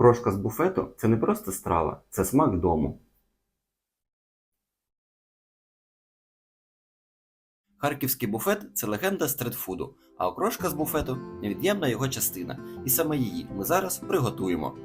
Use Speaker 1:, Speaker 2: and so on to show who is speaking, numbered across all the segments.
Speaker 1: Окрошка з буфету це не просто страва, це смак дому. Харківський буфет це легенда стритфуду, а окрошка з буфету невід'ємна його частина, і саме її ми зараз приготуємо.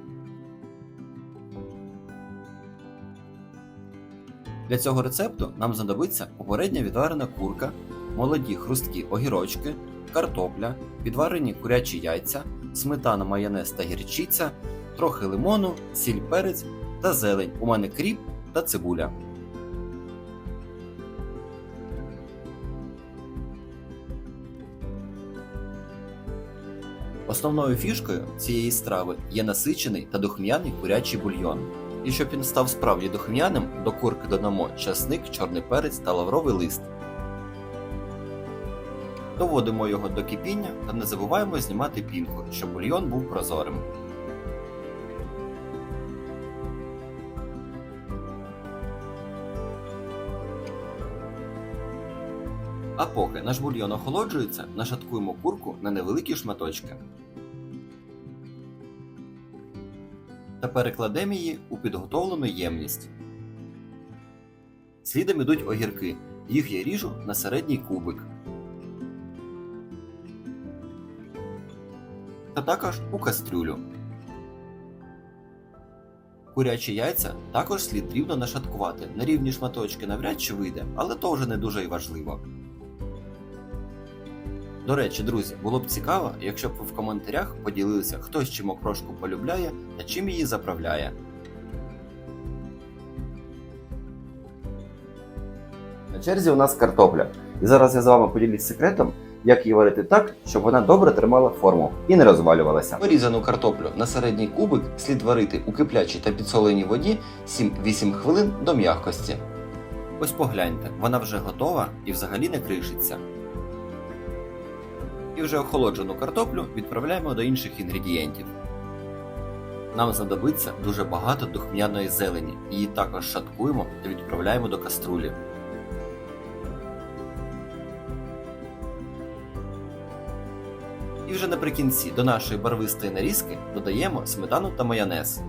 Speaker 1: Для цього рецепту нам знадобиться попередньо відварена курка, молоді хрусткі огірочки, картопля, відварені курячі яйця, сметана, майонез та гірчиця, трохи лимону, сіль перець та зелень. У мене кріп та цибуля. Основною фішкою цієї страви є насичений та духм'яний курячий бульйон. І щоб він став справді духм'яним, до курки додамо часник, чорний перець та лавровий лист. Доводимо його до кипіння та не забуваємо знімати пінку, щоб бульйон був прозорим. А поки наш бульйон охолоджується, нашаткуємо курку на невеликі шматочки. Та перекладемо її у підготовлену ємність. Слідом ідуть огірки. Їх я ріжу на середній кубик. Та також у кастрюлю. Курячі яйця також слід рівно нашаткувати. На рівні шматочки навряд чи вийде, але то вже не дуже й важливо. До речі, друзі, було б цікаво, якщо б ви в коментарях поділилися, хто з чим окрошку полюбляє та чим її заправляє. На черзі у нас картопля. І зараз я з вами поділюсь секретом, як її варити так, щоб вона добре тримала форму і не розвалювалася. Порізану картоплю на середній кубик слід варити у киплячій та підсоленій воді 7-8 хвилин до м'якості. Ось погляньте, вона вже готова і взагалі не кришиться. І вже охолоджену картоплю відправляємо до інших інгредієнтів. Нам знадобиться дуже багато духмяної зелені, її також шаткуємо та відправляємо до каструлі. І вже наприкінці до нашої барвистої нарізки додаємо сметану та майонез.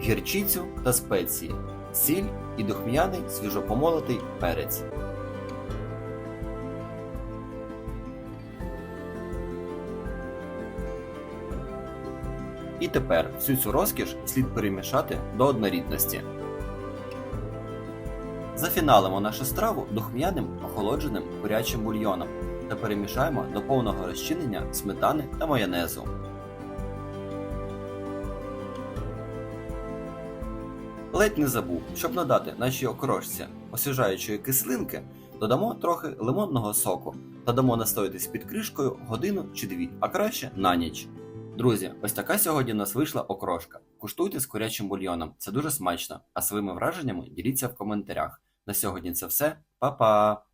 Speaker 1: Гірчицю та спеції, сіль і духмяний свіжопомолотий перець. І тепер всю цю розкіш слід перемішати до однорідності. Зафіналимо нашу страву духм'яним охолодженим курячим бульйоном та перемішаємо до повного розчинення сметани та майонезу. Ледь не забув, щоб надати нашій окрошці освіжаючої кислинки, додамо трохи лимонного соку та дамо настоятись під кришкою годину чи дві, а краще на ніч. Друзі, ось така сьогодні у нас вийшла окрошка. Куштуйте з курячим бульйоном, це дуже смачно. А своїми враженнями діліться в коментарях. На сьогодні це все. Па-па!